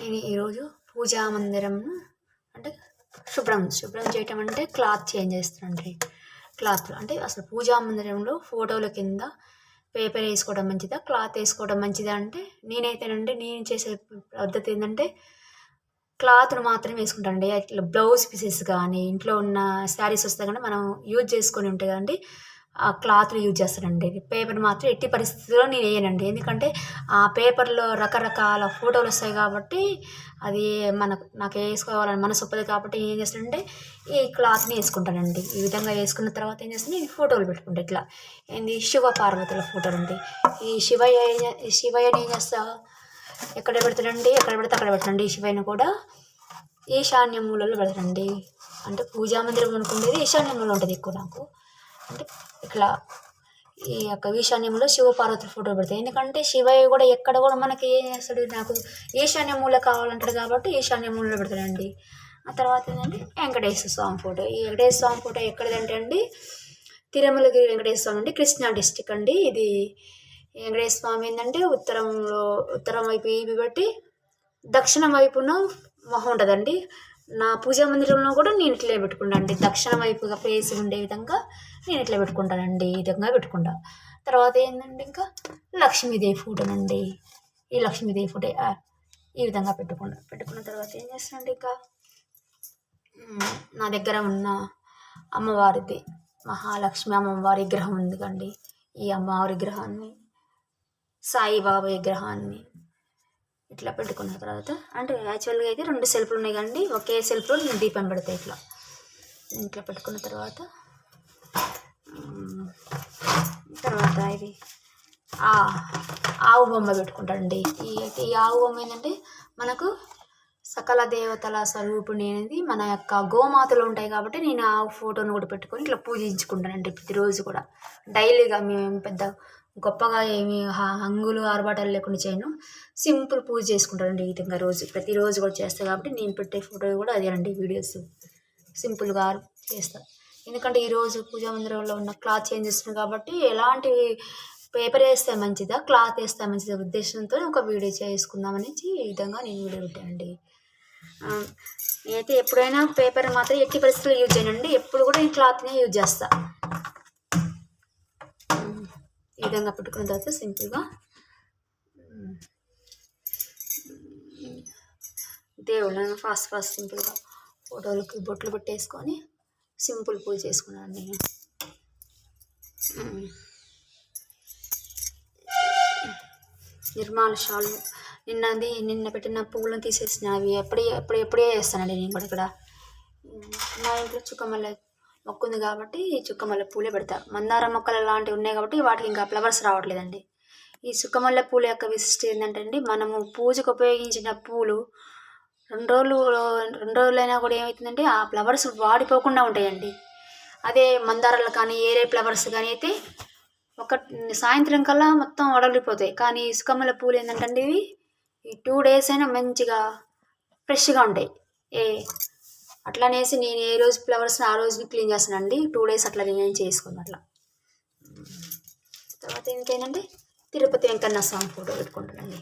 నేను ఈరోజు పూజా మందిరం అంటే శుభ్రం శుభ్రం చేయటం అంటే క్లాత్ చేంజ్ చేస్తానండి క్లాత్లో అంటే అసలు పూజా మందిరంలో ఫోటోల కింద పేపర్ వేసుకోవడం మంచిదా క్లాత్ వేసుకోవడం మంచిదా అంటే నేనైతేనండి నేను చేసే పద్ధతి ఏంటంటే క్లాత్ను మాత్రమే వేసుకుంటానండి. ఇట్లా బ్లౌజ్ పీసెస్ కానీ ఇంట్లో ఉన్న శారీస్ వస్తే కానీ మనం యూజ్ చేసుకొని ఉంటాయి కదండి క్లాత్లు యూజ్ చేస్తానండి. పేపర్ మాత్రం ఎట్టి పరిస్థితుల్లో నేను వేయనండి. ఎందుకంటే ఆ పేపర్లో రకరకాల ఫోటోలు వస్తాయి కాబట్టి అది మనకు నాకు వేసుకోవాలని మనసు ఒప్పదు కాబట్టి ఏం చేస్తానంటే ఈ క్లాత్ని వేసుకుంటానండి. ఈ విధంగా వేసుకున్న తర్వాత ఏం చేస్తాను ఈ ఫోటోలు పెట్టుకుంటా ఇట్లా. ఏంది? శివ పార్వతుల ఫోటోలు అండి ఈ శివయ్య ఈ శివయ్యని ఏం చేస్తా? ఎక్కడ పెడతానండి ఎక్కడ పెడితే అక్కడ పెట్టండి ఈ శివయ్యను కూడా? ఈశాన్య మూలలో పెడతానండి అంటే పూజా మందిరం అనుకునేది ఈశాన్య మూల ఉంటుంది ఎక్కువ నాకు. ఇట్లా ఈ యొక్క ఈశాన్యంలో శివపార్వతి ఫోటో పెడతాయి. ఎందుకంటే శివయ్య కూడా ఎక్కడ కూడా మనకి ఏం చేస్తాడు? నాకు ఈశాన్య మూల కావాలంటాడు కాబట్టి ఈశాన్య మూలలో పెడతాడండి. ఆ తర్వాత ఏంటంటే వెంకటేశ్వర స్వామి ఫోటో. ఈ వెంకటేశ్వర స్వామి ఫోటో ఎక్కడదంటే అండి తిరుమలగిరి వెంకటేశ్వర స్వామి అండి కృష్ణా డిస్టిక్ అండి. ఇది వెంకటేశ్వర స్వామి ఏంటంటే ఉత్తరంలో ఉత్తరం వైపు ఇవి పెట్టి దక్షిణం వైపున మొహం ఉంటుందండి. నా పూజా మందిరంలో కూడా నేను ఇట్లే పెట్టుకుంటానండి దక్షిణ వైపుగా ఫేస్ ఉండే విధంగా నేను ఇట్లా పెట్టుకుంటానండి ఈ విధంగా పెట్టుకుంటా. తర్వాత ఏంటంటే ఇంకా లక్ష్మీదేవి ఫోటోనండి. ఈ లక్ష్మీదేవి ఫోటో ఈ విధంగా పెట్టుకుంటా. పెట్టుకున్న తర్వాత ఏం చేస్తానండి ఇంకా నా దగ్గర ఉన్న అమ్మవారిది మహాలక్ష్మి అమ్మవారి విగ్రహం ఉంది కండి ఈ అమ్మవారి విగ్రహాన్ని సాయిబాబా విగ్రహాన్ని ఇట్లా పెట్టుకున్న తర్వాత అంటే యాక్చువల్గా అయితే రెండు సెల్ఫ్లు ఉన్నాయి కానీ ఒకే సెల్ఫ్లో నేను దీపం పెడతాయి ఇట్లా. ఇట్లా పెట్టుకున్న తర్వాత తర్వాత ఇది ఆవు బొమ్మ పెట్టుకుంటానండి. ఈ ఈ ఆవు బొమ్మ ఏంటంటే మనకు సకల దేవతల స్వరూపుని అనేది మన యొక్క గోమాతలు ఉంటాయి కాబట్టి నేను ఆ ఫోటోను కూడా పెట్టుకొని ఇట్లా పూజించుకుంటానండి ప్రతిరోజు కూడా. డైలీగా మేము పెద్ద గొప్పగా ఏమి హంగులు ఆర్భాటాలు లేకుండా చేయను. సింపుల్ పూజ చేసుకుంటానండి ఈ విధంగా రోజు. ప్రతిరోజు కూడా చేస్తాను కాబట్టి నేను పెట్టే ఫోటో కూడా అదేనండి వీడియోస్. సింపుల్గా చేస్తాను ఎందుకంటే ఈరోజు పూజా మందిరంలో ఉన్న క్లాత్ చేంజ్ చేస్తున్నాను కాబట్టి ఎలాంటి పేపర్ వేస్తే మంచిదా క్లాత్ వేస్తే మంచిదా ఉద్దేశంతో ఒక వీడియో చేసుకుందామని ఈ విధంగా నేను వీడియో పెట్టానండి. అయితే నేనైతే ఎప్పుడైనా పేపర్ మాత్రం ఎట్టి పరిస్థితుల్లో యూజ్ చేయనండి. ఎప్పుడు కూడా ఈ క్లాత్నే యూజ్ చేస్తాను ఈ విధంగా పెట్టుకున్న తర్వాత సింపుల్గా దేవుళ్ళని ఫాస్ట్ ఫాస్ట్ సింపుల్గా ఫోటోలకి బొట్లు పెట్టేసుకొని సింపుల్ పూజ చేసుకున్నాను నేను. నిర్మాల షాలు నిన్నది నిన్న పెట్టిన పువ్వులను తీసేసిన అవి ఎప్పుడే ఎప్పుడు ఎప్పుడే వేస్తానండి నేను కూడా ఇక్కడ. మా ఇంట్లో చుక్కమల్ల మొక్క ఉంది కాబట్టి చుక్కమల్లె పూలే పెడతారు మందార మొక్కలు లాంటివి ఉన్నాయి కాబట్టి వాటికి ఇంకా ఫ్లవర్స్ రావట్లేదండి. ఈ చుక్కమల్ల పూల యొక్క విశిష్ట ఏంటంటే అండి మనము పూజకు ఉపయోగించిన పూలు రెండు రోజులు రెండు రోజులైనా కూడా ఏమవుతుందంటే ఆ ఫ్లవర్స్ వాడిపోకుండా ఉంటాయండి. అదే మందారాలు కానీ ఏరే ఫ్లవర్స్ కానీ అయితే ఒక సాయంత్రం కల్లా మొత్తం వడలిపోతాయి. కానీ ఇసుకమ్మల పూలు ఏంటంటే ఇవి ఈ టూ డేస్ అయినా మంచిగా ఫ్రెష్గా ఉంటాయి. ఏ అట్లనేసి నేను ఏ రోజు ఫ్లవర్స్ని ఆ రోజుని క్లీన్ చేస్తానండి. టూ డేస్ అట్లా నేను చేసుకున్నాను అట్లా. తర్వాత ఇంకేనండి తిరుపతి వెంకన్న స్వామి ఫోటో పెట్టుకుంటానండి.